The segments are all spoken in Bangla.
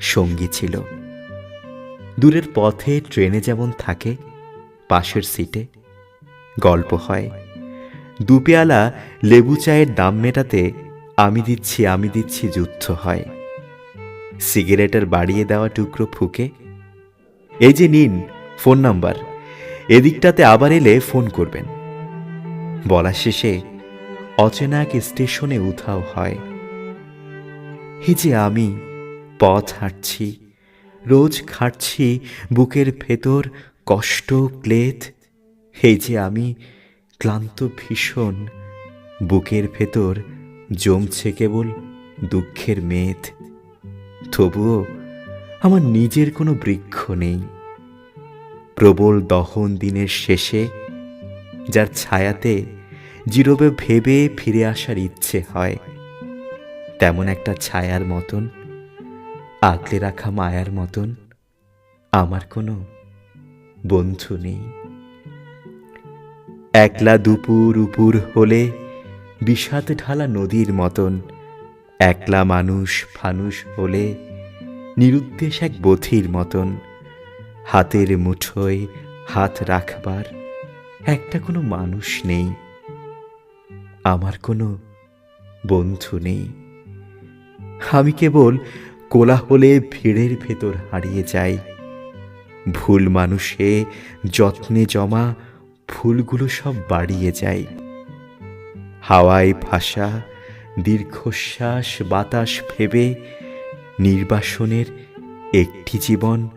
সঙ্গী ছিল। দূরের পথে ট্রেনে যেমন থাকে, পাশের সিটে গল্প হয়। দুপেয়ালা লেবু চায়ের দাম মেটাতে আমি দিচ্ছি আমি দিচ্ছি যুদ্ধ হয়। সিগারেটের বাড়িয়ে দেওয়া টুকরো ফুকে। এই যে নিন, ফোন নাম্বার। এদিকটাতে আবার এলে ফোন করবেন। বলা শেষে অচেনা এক স্টেশনে উধাও হয়। এই যে আমি পথ হাঁটছি, রোজ খাটছি, বুকের ভেতর কষ্ট, ক্লেদ। এই যে আমি ক্লান্ত, ভীষণ, বুকের ভেতর জমছে কেবল দুঃখের মেদ। তবুও আমার নিজের কোনো বৃক্ষ নেই। প্রবল দহন দিনের শেষে, যার ছায়াতে জিরোবে ভেবে ফিরে আসার ইচ্ছে হয়, তেমন একটা ছায়ার মতন আগলে রাখা মায়ার মতন আমার কোনো বন্ধু নেই। একলা দুপুর উপুর হলে বিষাদ ঢালা নদীর মতন একলা মানুষ ফানুষ হলে নিরুদ্দেশ এক বথির মতন হাতের মুঠোয় হাত রাখবার একটা কোনো মানুষ নেই। আমার কোনো বন্ধু নেই। আমি কেবল কোলাহলে ভিড়ের ভেতর হারিয়ে যাই ভুল মানুষে যত্নে জমা ফুলগুলো সব বাড়িয়ে যায়। হাওয়ায় ভাষা দীর্ঘশ্বাস বাতাস ভেবে নির্বাসনের একটি জীবন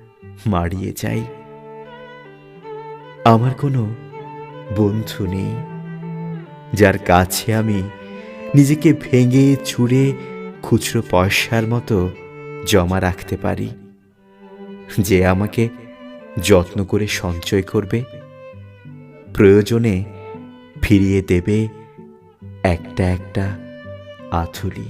মারিয়ে যায়। আমার কোনো বন্ধু নেই, যার কাছে আমি নিজেকে ভেঙে চুড়ে খুচরো পয়সার মতো জমা রাখতে পারি, যে আমাকে যত্ন করে সঞ্চয় করবে, প্রয়োজনে ফিরিয়ে দেবে একটা একটা আথুলি।